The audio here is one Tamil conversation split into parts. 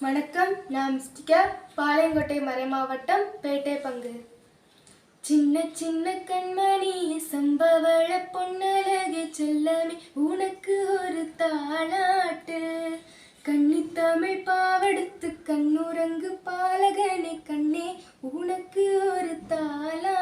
வணக்கம் நான் மிஸ்டிகா. பாளையங்கோட்டை மறை மாவட்டம் பேட்டை பங்கு. சின்ன சின்ன கண்மணி சம்பவள பொன்னழகு செல்லமே உனக்கு ஒரு தாளாட்டு. கண்ணி தமிழ் பாவடுத்து கண்ணுரங்கு பாலகனே கண்ணே உனக்கு ஒரு தாளா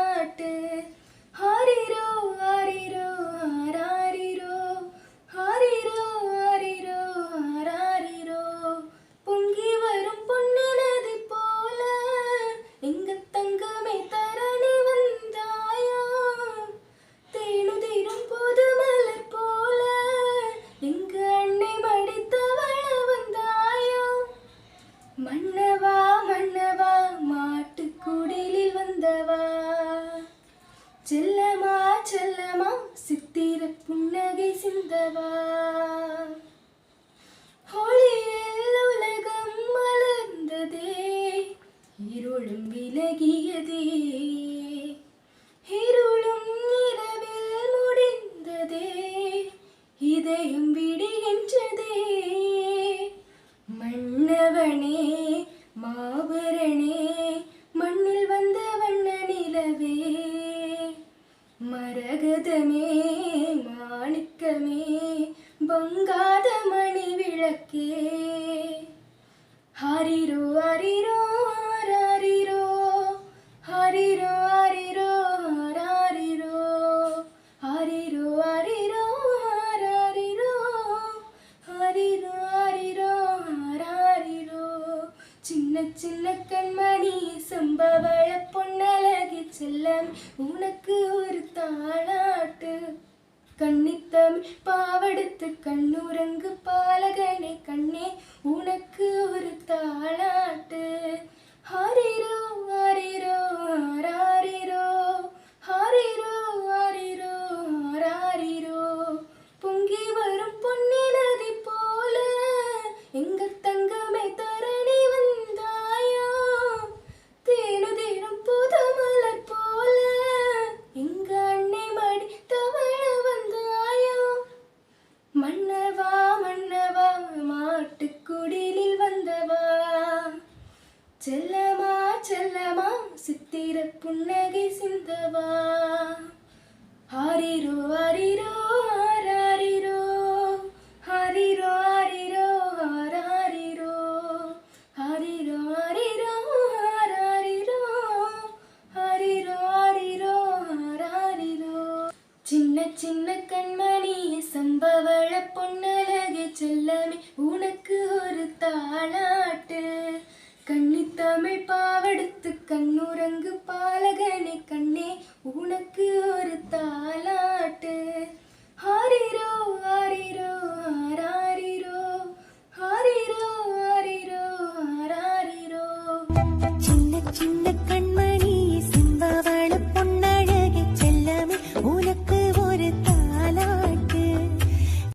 செல்லமா செல்லமா சித்திர புன்னகை சிந்தவா. ஹோலியில் உலகம் மலர்ந்ததே இருளும் விலகியதே. இருளும் இரவில் முடிந்ததே இதயம் விடுகின்றதே. மன்னவனே மா மாணிக்கமே பொங்காத மணி விளக்கே ஹரிரோ ஹரிரோ ஹரிரோ ஹரிரோ ஹரிரோ ஹரிரோ ஹரிரோ ஹரிரோ ஹரிரோ ஹரிரோ ஹரிரோ ஹரிரோ சின்ன சின்ன கண்மணி சம்பவள பொன்னழகி செல்லம் உனக்கு ஒரு தாளம் பாவடுத்து கண்ணுரங்கு பாலகனே கண்ணே. செல்லமா செல்லமா சித்திர புன்னகை சிந்தவா. ஹாரிரோ ஹாரிரோ ஹாரிரோ ஹாரிரோ ஹாரிரோ ஹாரிரோ ஹாரிரோ ஹாரிரோ ஹாரிரோ ஹாரிரோ ஹாரிரோ ஹாரிரோ சின்ன சின்ன கண்மணி சம்பவள பொன்னழகு செல்லமே. உனக்கு ஒரு தாளாட்டு.